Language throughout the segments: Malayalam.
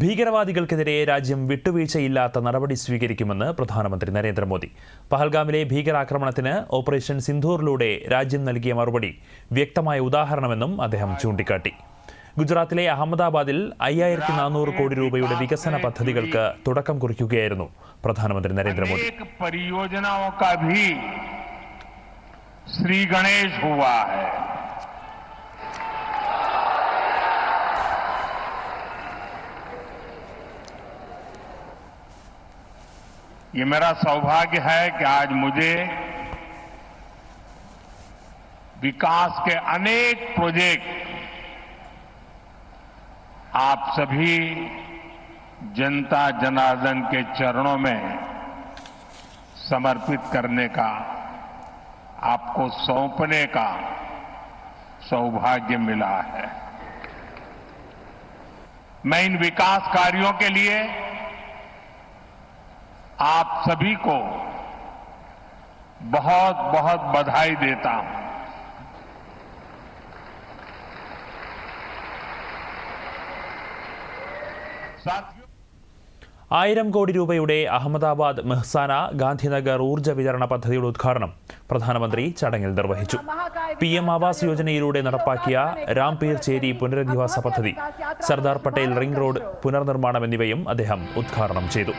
ഭീകരവാദികൾക്കെതിരെ രാജ്യം വിട്ടുവീഴ്ചയില്ലാത്ത നടപടി സ്വീകരിക്കുമെന്ന് പ്രധാനമന്ത്രി നരേന്ദ്രമോദി. പഹൽഗാമിലെ ഭീകരാക്രമണത്തിന് ഓപ്പറേഷൻ സിന്ധൂറിലൂടെ രാജ്യം നൽകിയ മറുപടി വ്യക്തമായ ഉദാഹരണമെന്നും അദ്ദേഹം ചൂണ്ടിക്കാട്ടി. ഗുജറാത്തിലെ അഹമ്മദാബാദിൽ അയ്യായിരത്തി നാനൂറ് കോടി രൂപയുടെ വികസന പദ്ധതികൾക്ക് തുടക്കം കുറിക്കുകയായിരുന്നു പ്രധാനമന്ത്രി നരേന്ദ്രമോദി. ശ്രീ ഗണേഷ് ये मेरा सौभाग्य है कि आज मुझे विकास के अनेक प्रोजेक्ट आप सभी जनता जनार्दन के चरणों में समर्पित करने का, आपको सौंपने का सौभाग्य मिला है। मैं इन विकास कार्यों के लिए आप सभी को बहुत बहुत बधाई देता हूं साथियों ആയിരം കോടി രൂപയുടെ അഹമ്മദാബാദ് മെഹ്സാന ഗാന്ധിനഗർ ഊർജ്ജ വിതരണ പദ്ധതിയുടെ ഉദ്ഘാടനം പ്രധാനമന്ത്രി ചടങ്ങിൽ നിർവഹിച്ചു പി എം ആവാസ് യോജനയിലൂടെ നടപ്പാക്കിയ രാംപീർ ചേരി പുനരധിവാസ പദ്ധതി സർദാർ പട്ടേൽ റിംഗ് റോഡ് പുനർനിർമ്മാണം എന്നിവയും അദ്ദേഹം ഉദ്ഘാടനം ചെയ്തു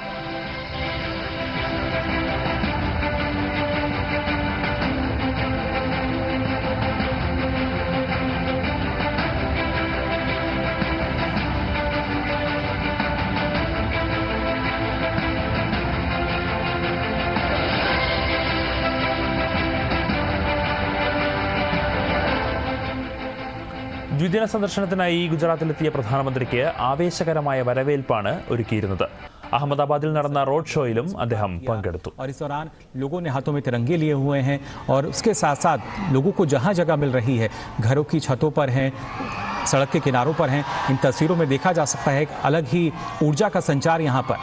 ദ്വിദിന സന്ദർശനത്തിനായി ഗുജറാത്തിലെത്തിയ പ്രധാനമന്ത്രിക്ക് ആവേശകരമായ വരവേൽപ്പാണ് ഒരുക്കിയിരുന്നത് അഹമ്മദാബാദിൽ നടന്ന റോഡ് ഷോയിലും അദ്ദേഹം പങ്കെടുത്തു और इस दौरान लोगों ने हाथों में तिरंगे लिए हुए हैं और उसके साथ साथ लोगों को जहां जगह मिल रही है घरों की छतों पर हैं सड़क के किनारों पर हैं इन तस्वीरों में देखा जा सकता है एक अलग ही ऊर्जा का संचार यहाँ पर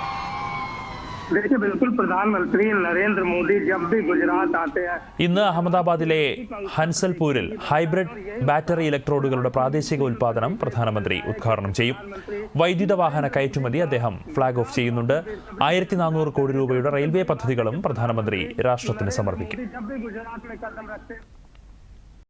देखिए बिल्कुल प्रधानमंत्री नरेंद्र मोदी जब भी गुजरात आते हैं ഇന്ന് അഹമ്മദാബാദിലെ ഹൻസൽപൂരിൽ ഹൈബ്രിഡ് ബാറ്ററി ഇലക്ട്രോഡുകളുടെ പ്രാദേശിക ഉൽപ്പാദനം പ്രധാനമന്ത്രി ഉദ്ഘാടനം ചെയ്യും വൈദ്യുത വാഹന കയറ്റുമതി അദ്ദേഹം ഫ്ളാഗ് ഓഫ് ചെയ്യുന്നുണ്ട് ആയിരത്തി നാനൂറ് കോടി രൂപയുടെ റെയിൽവേ പദ്ധതികളും പ്രധാനമന്ത്രി രാഷ്ട്രത്തിന് സമർപ്പിക്കും